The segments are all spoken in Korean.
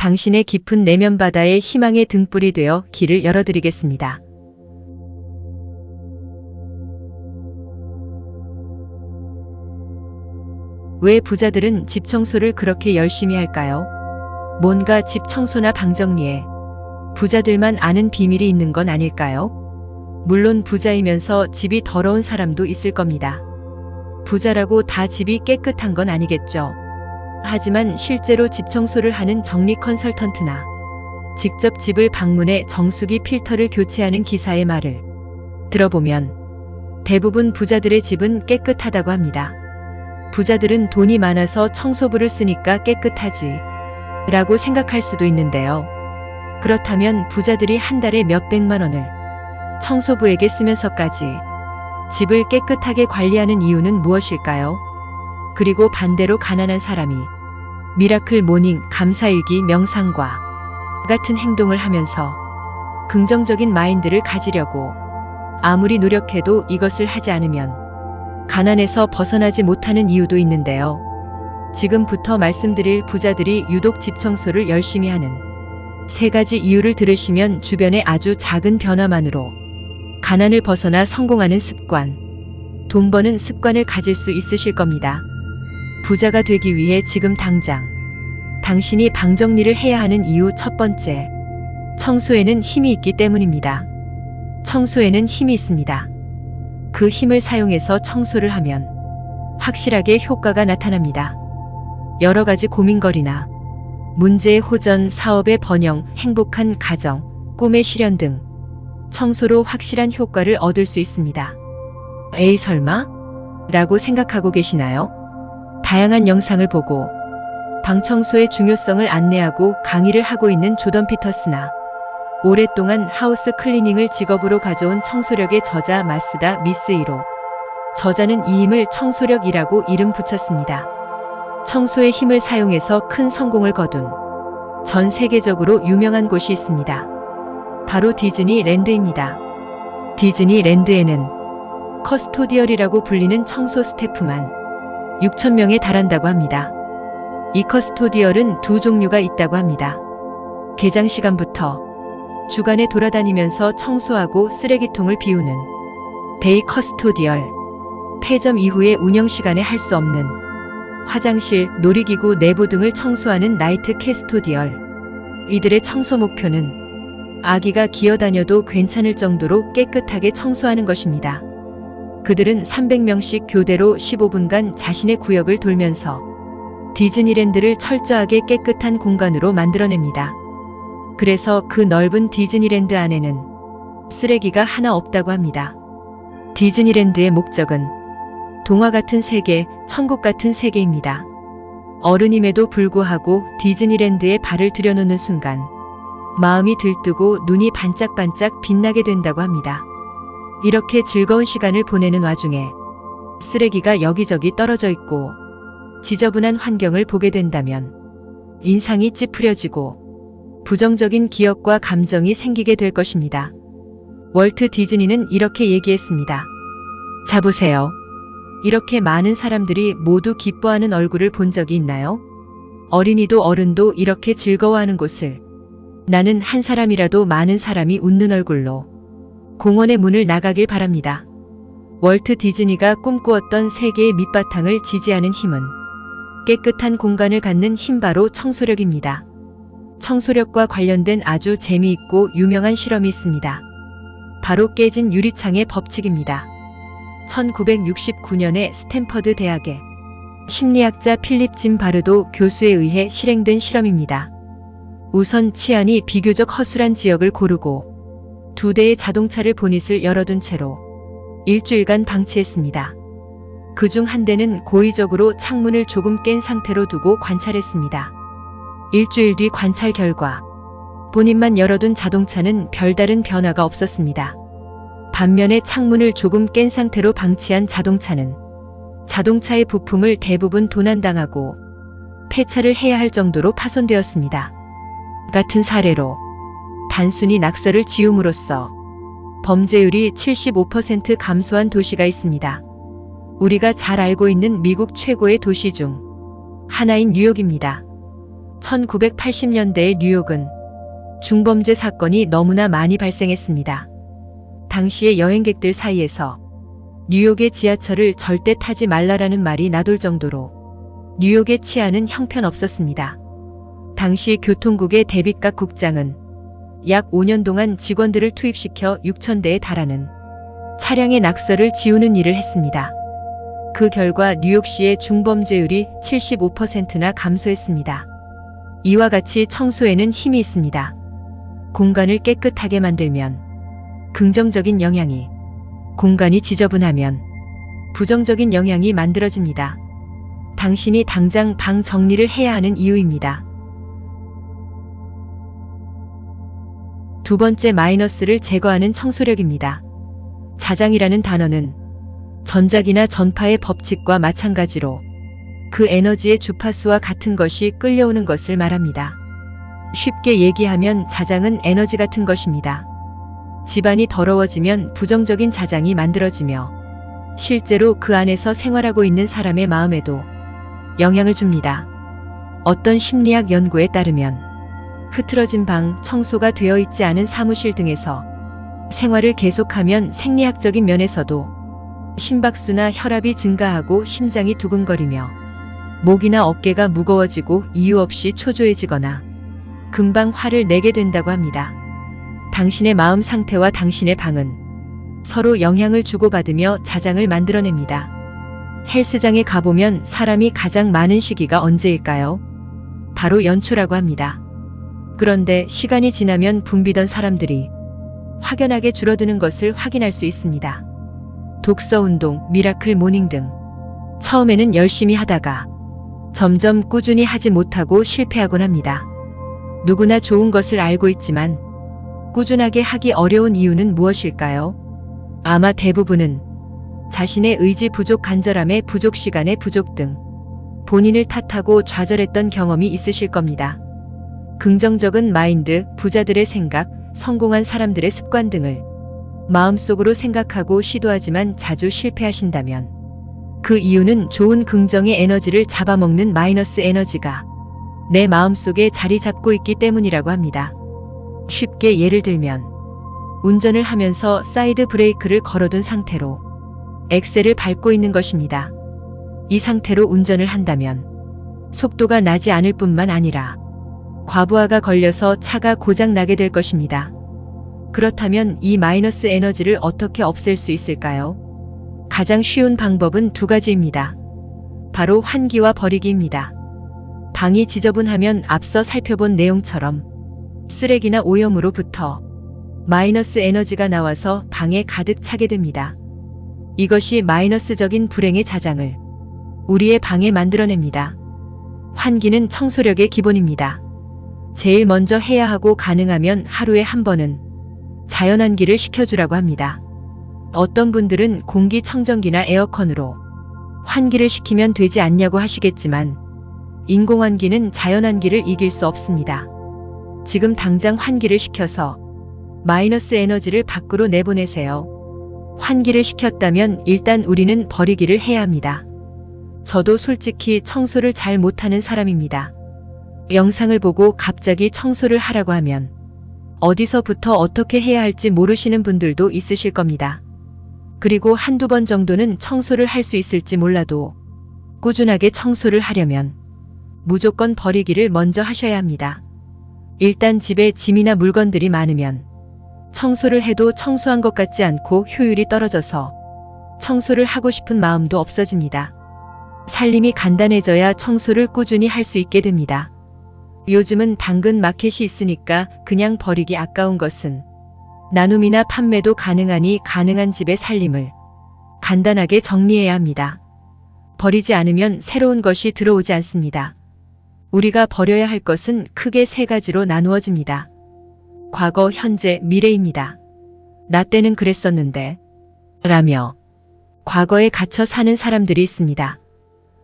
당신의 깊은 내면 바다에 희망의 등불이 되어 길을 열어드리겠습니다. 왜 부자들은 집 청소를 그렇게 열심히 할까요? 뭔가 집 청소나 방 정리에 부자들만 아는 비밀이 있는 건 아닐까요? 물론 부자이면서 집이 더러운 사람도 있을 겁니다. 부자라고 다 집이 깨끗한 건 아니겠죠. 하지만 실제로 집 청소를 하는 정리 컨설턴트나 직접 집을 방문해 정수기 필터를 교체하는 기사의 말을 들어보면 대부분 부자들의 집은 깨끗하다고 합니다. 부자들은 돈이 많아서 청소부를 쓰니까 깨끗하지 라고 생각할 수도 있는데요. 그렇다면 부자들이 한 달에 몇백만 원을 청소부에게 쓰면서까지 집을 깨끗하게 관리하는 이유는 무엇일까요? 그리고 반대로 가난한 사람이 미라클 모닝 감사일기 명상과 같은 행동을 하면서 긍정적인 마인드를 가지려고 아무리 노력해도 이것을 하지 않으면 가난에서 벗어나지 못하는 이유도 있는데요. 지금부터 말씀드릴 부자들이 유독 집 청소를 열심히 하는 세 가지 이유를 들으시면 주변의 아주 작은 변화만으로 가난을 벗어나 성공하는 습관, 돈 버는 습관을 가질 수 있으실 겁니다. 부자가 되기 위해 지금 당장 당신이 방 정리를 해야 하는 이유 첫 번째. 청소에는 힘이 있기 때문입니다. 청소에는 힘이 있습니다. 그 힘을 사용해서 청소를 하면 확실하게 효과가 나타납니다. 여러 가지 고민거리나 문제의 호전, 사업의 번영, 행복한 가정, 꿈의 실현 등 청소로 확실한 효과를 얻을 수 있습니다. 에이 설마? 라고 생각하고 계시나요? 다양한 영상을 보고 방 청소의 중요성을 안내하고 강의를 하고 있는 조던 피터스나 오랫동안 하우스 클리닝을 직업으로 가져온 청소력의 저자 마스다 미스 1호. 저자는 이 힘을 청소력이라고 이름 붙였습니다. 청소의 힘을 사용해서 큰 성공을 거둔 전 세계적으로 유명한 곳이 있습니다. 바로 디즈니 랜드입니다. 디즈니 랜드에는 커스토디얼이라고 불리는 청소 스태프만 6천명에 달한다고 합니다. 이 커스토디얼은 두 종류가 있다고 합니다. 개장 시간부터 주간에 돌아다니면서 청소하고 쓰레기통을 비우는 데이 커스토디얼, 폐점 이후의 운영 시간에 할 수 없는 화장실, 놀이기구 내부 등을 청소하는 나이트 캐스토디얼. 이들의 청소 목표는 아기가 기어다녀도 괜찮을 정도로 깨끗하게 청소하는 것입니다. 그들은 300명씩 교대로 15분간 자신의 구역을 돌면서 디즈니랜드를 철저하게 깨끗한 공간으로 만들어냅니다. 그래서 그 넓은 디즈니랜드 안에는 쓰레기가 하나 없다고 합니다. 디즈니랜드의 목적은 동화 같은 세계, 천국 같은 세계입니다. 어른임에도 불구하고 디즈니랜드에 발을 들여놓는 순간 마음이 들뜨고 눈이 반짝반짝 빛나게 된다고 합니다. 이렇게 즐거운 시간을 보내는 와중에 쓰레기가 여기저기 떨어져 있고 지저분한 환경을 보게 된다면 인상이 찌푸려지고 부정적인 기억과 감정이 생기게 될 것입니다. 월트 디즈니는 이렇게 얘기했습니다. 자 보세요. 이렇게 많은 사람들이 모두 기뻐하는 얼굴을 본 적이 있나요? 어린이도 어른도 이렇게 즐거워하는 곳을 나는 한 사람이라도 많은 사람이 웃는 얼굴로 공원의 문을 나가길 바랍니다. 월트 디즈니가 꿈꾸었던 세계의 밑바탕을 지지하는 힘은 깨끗한 공간을 갖는 힘 바로 청소력입니다. 청소력과 관련된 아주 재미있고 유명한 실험이 있습니다. 바로 깨진 유리창의 법칙입니다. 1969년에 스탠퍼드 대학의 심리학자 필립 짐 바르도 교수에 의해 실행된 실험입니다. 우선 치안이 비교적 허술한 지역을 고르고 두 대의 자동차를 보닛을 열어둔 채로 일주일간 방치했습니다. 그 중 한 대는 고의적으로 창문을 조금 깬 상태로 두고 관찰했습니다. 일주일 뒤 관찰 결과 본인만 열어둔 자동차는 별다른 변화가 없었습니다. 반면에 창문을 조금 깬 상태로 방치한 자동차는 자동차의 부품을 대부분 도난당하고 폐차를 해야 할 정도로 파손되었습니다. 같은 사례로 단순히 낙서를 지움으로써 범죄율이 75% 감소한 도시가 있습니다. 우리가 잘 알고 있는 미국 최고의 도시 중 하나인 뉴욕입니다. 1980년대의 뉴욕은 중범죄 사건이 너무나 많이 발생했습니다. 당시의 여행객들 사이에서 뉴욕의 지하철을 절대 타지 말라라는 말이 나돌 정도로 뉴욕의 치안은 형편없었습니다. 당시 교통국의 데빗각 국장은 약 5년 동안 직원들을 투입시켜 6천 대에 달하는 차량의 낙서를 지우는 일을 했습니다. 그 결과 뉴욕시의 중범죄율이 75%나 감소했습니다. 이와 같이 청소에는 힘이 있습니다. 공간을 깨끗하게 만들면 긍정적인 영향이, 공간이 지저분하면 부정적인 영향이 만들어집니다. 당신이 당장 방 정리를 해야 하는 이유입니다. 두 번째 마이너스를 제거하는 청소력입니다. 자장이라는 단어는 전작이나 전파의 법칙과 마찬가지로 그 에너지의 주파수와 같은 것이 끌려오는 것을 말합니다. 쉽게 얘기하면 자장은 에너지 같은 것입니다. 집안이 더러워지면 부정적인 자장이 만들어지며 실제로 그 안에서 생활하고 있는 사람의 마음에도 영향을 줍니다. 어떤 심리학 연구에 따르면 흐트러진 방, 청소가 되어 있지 않은 사무실 등에서 생활을 계속하면 생리학적인 면에서도 심박수나 혈압이 증가하고 심장이 두근거리며 목이나 어깨가 무거워지고 이유 없이 초조해지거나 금방 화를 내게 된다고 합니다. 당신의 마음 상태와 당신의 방은 서로 영향을 주고받으며 자장을 만들어냅니다. 헬스장에 가보면 사람이 가장 많은 시기가 언제일까요? 바로 연초라고 합니다. 그런데 시간이 지나면 붐비던 사람들이 확연하게 줄어드는 것을 확인할 수 있습니다. 독서 운동, 미라클 모닝 등 처음에는 열심히 하다가 점점 꾸준히 하지 못하고 실패하곤 합니다. 누구나 좋은 것을 알고 있지만 꾸준하게 하기 어려운 이유는 무엇일까요? 아마 대부분은 자신의 의지 부족 간절함의 부족 시간의 부족 등 본인을 탓하고 좌절했던 경험이 있으실 겁니다. 긍정적인 마인드, 부자들의 생각, 성공한 사람들의 습관 등을 마음속으로 생각하고 시도하지만 자주 실패하신다면 그 이유는 좋은 긍정의 에너지를 잡아먹는 마이너스 에너지가 내 마음속에 자리 잡고 있기 때문이라고 합니다. 쉽게 예를 들면 운전을 하면서 사이드 브레이크를 걸어둔 상태로 엑셀을 밟고 있는 것입니다. 이 상태로 운전을 한다면 속도가 나지 않을 뿐만 아니라 과부하가 걸려서 차가 고장 나게 될 것입니다. 그렇다면 이 마이너스 에너지를 어떻게 없앨 수 있을까요? 가장 쉬운 방법은 두 가지입니다. 바로 환기와 버리기입니다. 방이 지저분하면 앞서 살펴본 내용처럼 쓰레기나 오염으로부터 마이너스 에너지가 나와서 방에 가득 차게 됩니다. 이것이 마이너스적인 불행의 자장을 우리의 방에 만들어냅니다. 환기는 청소력의 기본입니다. 제일 먼저 해야 하고 가능하면 하루에 한 번은 자연환기를 시켜주라고 합니다. 어떤 분들은 공기청정기나 에어컨으로 환기를 시키면 되지 않냐고 하시겠지만 인공환기는 자연환기를 이길 수 없습니다. 지금 당장 환기를 시켜서 마이너스 에너지를 밖으로 내보내세요. 환기를 시켰다면 일단 우리는 버리기를 해야 합니다. 저도 솔직히 청소를 잘 못하는 사람입니다. 영상을 보고 갑자기 청소를 하라고 하면 어디서부터 어떻게 해야 할지 모르시는 분들도 있으실 겁니다. 그리고 한두 번 정도는 청소를 할 수 있을지 몰라도 꾸준하게 청소를 하려면 무조건 버리기를 먼저 하셔야 합니다. 일단 집에 짐이나 물건들이 많으면 청소를 해도 청소한 것 같지 않고 효율이 떨어져서 청소를 하고 싶은 마음도 없어집니다. 살림이 간단해져야 청소를 꾸준히 할 수 있게 됩니다. 요즘은 당근 마켓이 있으니까 그냥 버리기 아까운 것은 나눔이나 판매도 가능하니 가능한 집의 살림을 간단하게 정리해야 합니다. 버리지 않으면 새로운 것이 들어오지 않습니다. 우리가 버려야 할 것은 크게 세 가지로 나누어집니다. 과거, 현재, 미래입니다. 나 때는 그랬었는데 라며 과거에 갇혀 사는 사람들이 있습니다.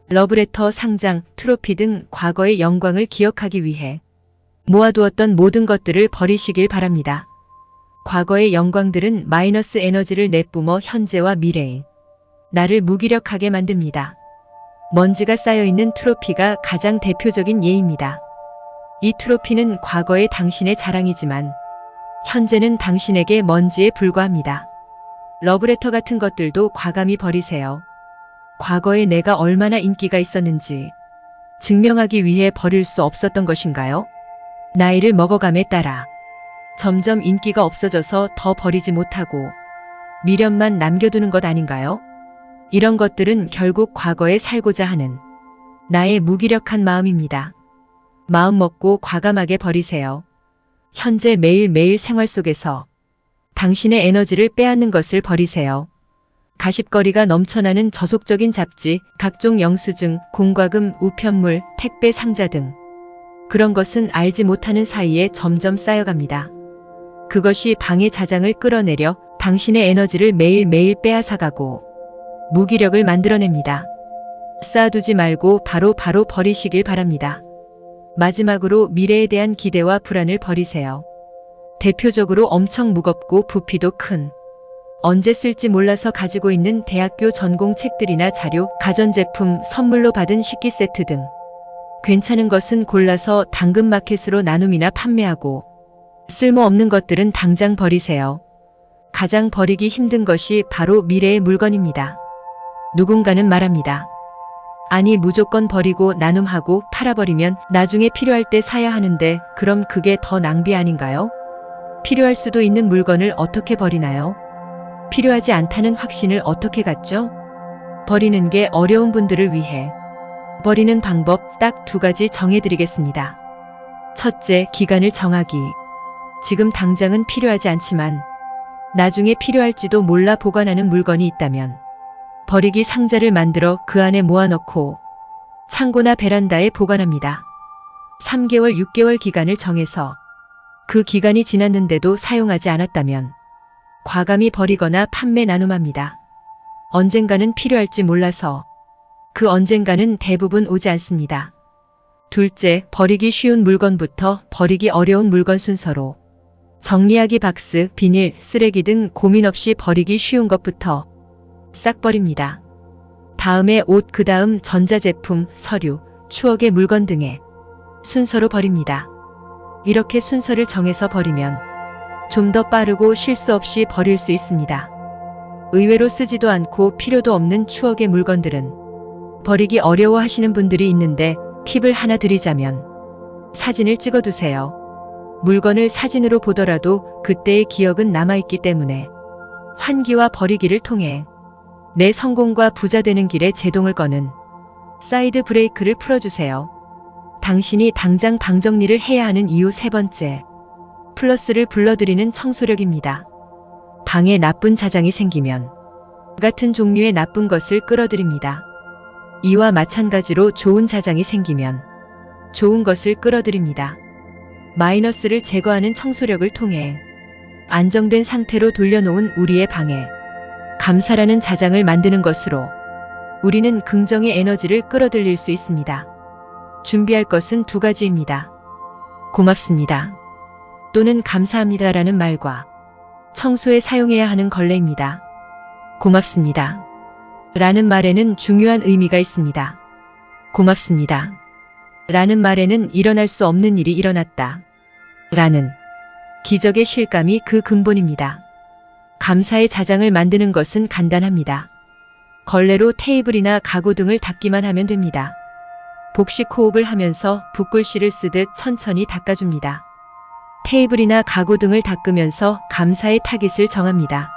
러브레터, 상장, 트로피 등 과거의 영광을 기억하기 위해 모아두었던 모든 것들을 버리시길 바랍니다. 과거의 영광들은 마이너스 에너지를 내뿜어 현재와 미래에 나를 무기력하게 만듭니다. 먼지가 쌓여있는 트로피가 가장 대표적인 예입니다. 이 트로피는 과거의 당신의 자랑이지만 현재는 당신에게 먼지에 불과합니다. 러브레터 같은 것들도 과감히 버리세요. 과거에 내가 얼마나 인기가 있었는지 증명하기 위해 버릴 수 없었던 것인가요? 나이를 먹어감에 따라 점점 인기가 없어져서 더 버리지 못하고 미련만 남겨두는 것 아닌가요? 이런 것들은 결국 과거에 살고자 하는 나의 무기력한 마음입니다. 마음 먹고 과감하게 버리세요. 현재 매일매일 생활 속에서 당신의 에너지를 빼앗는 것을 버리세요. 가십거리가 넘쳐나는 저속적인 잡지, 각종 영수증, 공과금, 우편물, 택배 상자 등 그런 것은 알지 못하는 사이에 점점 쌓여갑니다. 그것이 방의 자장을 끌어내려 당신의 에너지를 매일매일 빼앗아가고 무기력을 만들어냅니다. 쌓아두지 말고 바로 바로 버리시길 바랍니다. 마지막으로 미래에 대한 기대와 불안을 버리세요. 대표적으로 엄청 무겁고 부피도 큰 언제 쓸지 몰라서 가지고 있는 대학교 전공 책들이나 자료, 가전제품, 선물로 받은 식기 세트 등 괜찮은 것은 골라서 당근마켓으로 나눔이나 판매하고 쓸모없는 것들은 당장 버리세요. 가장 버리기 힘든 것이 바로 미래의 물건입니다. 누군가는 말합니다. 아니 무조건 버리고 나눔하고 팔아버리면 나중에 필요할 때 사야 하는데 그럼 그게 더 낭비 아닌가요? 필요할 수도 있는 물건을 어떻게 버리나요? 필요하지 않다는 확신을 어떻게 갖죠? 버리는 게 어려운 분들을 위해 버리는 방법 딱 두 가지 정해드리겠습니다. 첫째, 기간을 정하기. 지금 당장은 필요하지 않지만 나중에 필요할지도 몰라 보관하는 물건이 있다면 버리기 상자를 만들어 그 안에 모아넣고 창고나 베란다에 보관합니다. 3개월, 6개월 기간을 정해서 그 기간이 지났는데도 사용하지 않았다면 과감히 버리거나 판매 나눔합니다. 언젠가는 필요할지 몰라서 그 언젠가는 대부분 오지 않습니다. 둘째, 버리기 쉬운 물건부터 버리기 어려운 물건 순서로 정리하기 박스, 비닐, 쓰레기 등 고민 없이 버리기 쉬운 것부터 싹 버립니다. 다음에 옷, 그 다음 전자제품, 서류, 추억의 물건 등의 순서로 버립니다. 이렇게 순서를 정해서 버리면 좀 더 빠르고 실수 없이 버릴 수 있습니다. 의외로 쓰지도 않고 필요도 없는 추억의 물건들은 버리기 어려워 하시는 분들이 있는데 팁을 하나 드리자면 사진을 찍어 두세요. 물건을 사진으로 보더라도 그때의 기억은 남아있기 때문에 환기와 버리기를 통해 내 성공과 부자 되는 길에 제동을 거는 사이드 브레이크를 풀어주세요. 당신이 당장 방 정리를 해야 하는 이유 세 번째. 플러스를 불러들이는 청소력입니다. 방에 나쁜 자장이 생기면 같은 종류의 나쁜 것을 끌어들입니다. 이와 마찬가지로 좋은 자장이 생기면 좋은 것을 끌어들입니다. 마이너스를 제거하는 청소력을 통해 안정된 상태로 돌려놓은 우리의 방에 감사라는 자장을 만드는 것으로 우리는 긍정의 에너지를 끌어들일 수 있습니다. 준비할 것은 두 가지입니다. 고맙습니다. 또는 감사합니다라는 말과 청소에 사용해야 하는 걸레입니다. 고맙습니다. 라는 말에는 중요한 의미가 있습니다. 고맙습니다. 라는 말에는 일어날 수 없는 일이 일어났다. 라는 기적의 실감이 그 근본입니다. 감사의 자장을 만드는 것은 간단합니다. 걸레로 테이블이나 가구 등을 닦기만 하면 됩니다. 복식 호흡을 하면서 붓글씨를 쓰듯 천천히 닦아줍니다. 테이블이나 가구 등을 닦으면서 감사의 타깃을 정합니다.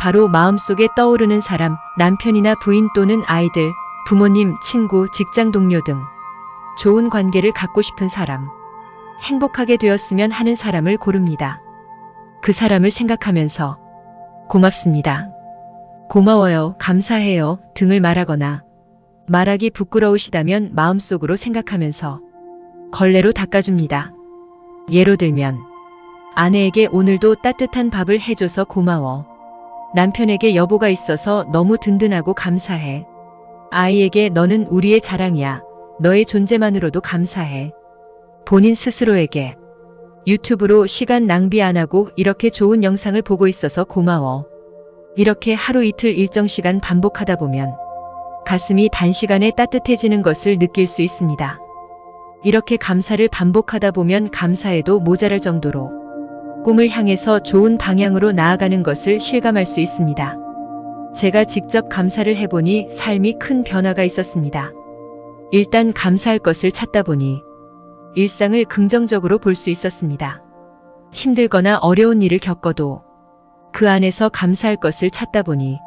바로 마음속에 떠오르는 사람, 남편이나 부인 또는 아이들, 부모님, 친구, 직장 동료 등 좋은 관계를 갖고 싶은 사람, 행복하게 되었으면 하는 사람을 고릅니다. 그 사람을 생각하면서 고맙습니다. 고마워요, 감사해요 등을 말하거나 말하기 부끄러우시다면 마음속으로 생각하면서 걸레로 닦아줍니다. 예로 들면 아내에게 오늘도 따뜻한 밥을 해줘서 고마워. 남편에게 여보가 있어서 너무 든든하고 감사해. 아이에게 너는 우리의 자랑이야. 너의 존재만으로도 감사해. 본인 스스로에게 유튜브로 시간 낭비 안 하고 이렇게 좋은 영상을 보고 있어서 고마워. 이렇게 하루 이틀 일정 시간 반복하다 보면 가슴이 단시간에 따뜻해지는 것을 느낄 수 있습니다. 이렇게 감사를 반복하다 보면 감사해도 모자랄 정도로 꿈을 향해서 좋은 방향으로 나아가는 것을 실감할 수 있습니다. 제가 직접 감사를 해보니 삶이 큰 변화가 있었습니다. 일단 감사할 것을 찾다 보니 일상을 긍정적으로 볼 수 있었습니다. 힘들거나 어려운 일을 겪어도 그 안에서 감사할 것을 찾다 보니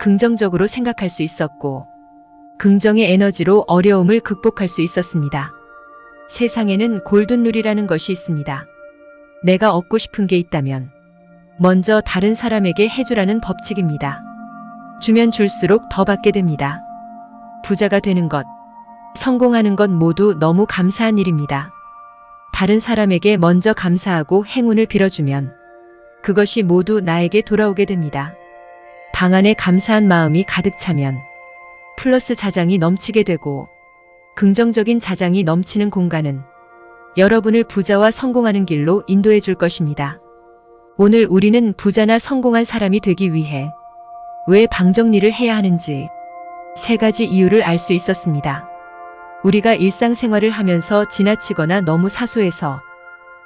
긍정적으로 생각할 수 있었고 긍정의 에너지로 어려움을 극복할 수 있었습니다. 세상에는 골든룰이라는 것이 있습니다. 내가 얻고 싶은 게 있다면 먼저 다른 사람에게 해주라는 법칙입니다. 주면 줄수록 더 받게 됩니다. 부자가 되는 것, 성공하는 것 모두 너무 감사한 일입니다. 다른 사람에게 먼저 감사하고 행운을 빌어주면 그것이 모두 나에게 돌아오게 됩니다. 방 안에 감사한 마음이 가득 차면 플러스 자장이 넘치게 되고 긍정적인 자장이 넘치는 공간은 여러분을 부자와 성공하는 길로 인도해 줄 것입니다. 오늘 우리는 부자나 성공한 사람이 되기 위해 왜 방정리를 해야 하는지 세 가지 이유를 알 수 있었습니다. 우리가 일상생활을 하면서 지나치거나 너무 사소해서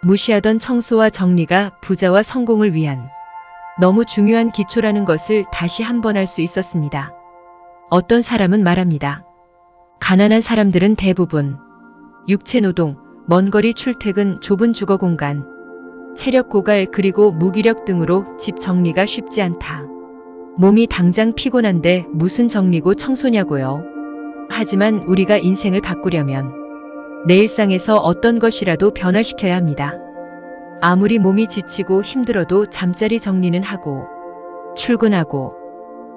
무시하던 청소와 정리가 부자와 성공을 위한 너무 중요한 기초라는 것을 다시 한번 알 수 있었습니다. 어떤 사람은 말합니다. 가난한 사람들은 대부분 육체 노동, 먼 거리 출퇴근, 좁은 주거 공간, 체력 고갈 그리고 무기력 등으로 집 정리가 쉽지 않다. 몸이 당장 피곤한데 무슨 정리고 청소냐고요. 하지만 우리가 인생을 바꾸려면 내 일상에서 어떤 것이라도 변화시켜야 합니다. 아무리 몸이 지치고 힘들어도 잠자리 정리는 하고 출근하고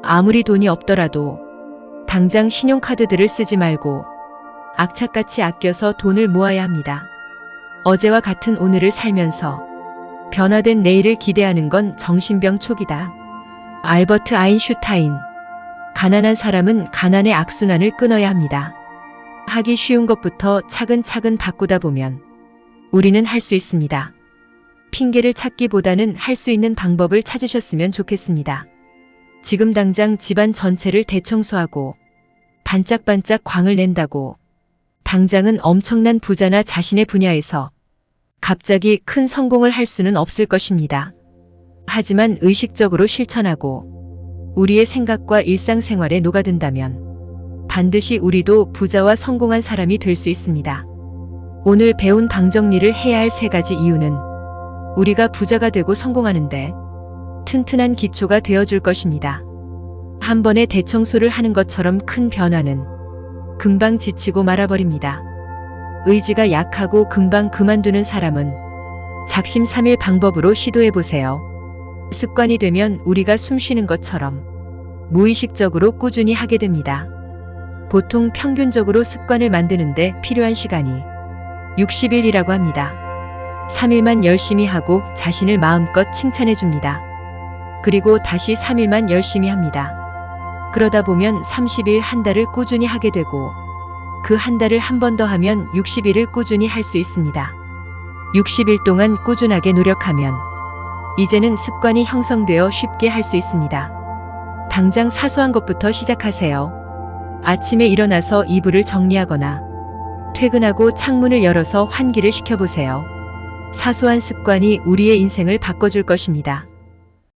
아무리 돈이 없더라도 당장 신용카드들을 쓰지 말고 악착같이 아껴서 돈을 모아야 합니다. 어제와 같은 오늘을 살면서 변화된 내일을 기대하는 건 정신병 촉이다. 알버트 아인슈타인. 가난한 사람은 가난의 악순환을 끊어야 합니다. 하기 쉬운 것부터 차근차근 바꾸다 보면 우리는 할 수 있습니다. 핑계를 찾기보다는 할 수 있는 방법을 찾으셨으면 좋겠습니다. 지금 당장 집안 전체를 대청소하고 반짝반짝 광을 낸다고 당장은 엄청난 부자나 자신의 분야에서 갑자기 큰 성공을 할 수는 없을 것입니다. 하지만 의식적으로 실천하고 우리의 생각과 일상생활에 녹아든다면 반드시 우리도 부자와 성공한 사람이 될 수 있습니다. 오늘 배운 방정리를 해야 할 세 가지 이유는 우리가 부자가 되고 성공하는데 튼튼한 기초가 되어줄 것입니다. 한 번에 대청소를 하는 것처럼 큰 변화는 금방 지치고 말아버립니다. 의지가 약하고 금방 그만두는 사람은 작심삼일 방법으로 시도해보세요. 습관이 되면 우리가 숨 쉬는 것처럼 무의식적으로 꾸준히 하게 됩니다. 보통 평균적으로 습관을 만드는데 필요한 시간이 60일이라고 합니다. 3일만 열심히 하고 자신을 마음껏 칭찬해 줍니다. 그리고 다시 3일만 열심히 합니다. 그러다 보면 30일 한 달을 꾸준히 하게 되고 그 한 달을 한 번 더 하면 60일을 꾸준히 할 수 있습니다. 60일 동안 꾸준하게 노력하면 이제는 습관이 형성되어 쉽게 할 수 있습니다. 당장 사소한 것부터 시작하세요. 아침에 일어나서 이불을 정리하거나 퇴근하고 창문을 열어서 환기를 시켜보세요. 사소한 습관이 우리의 인생을 바꿔줄 것입니다.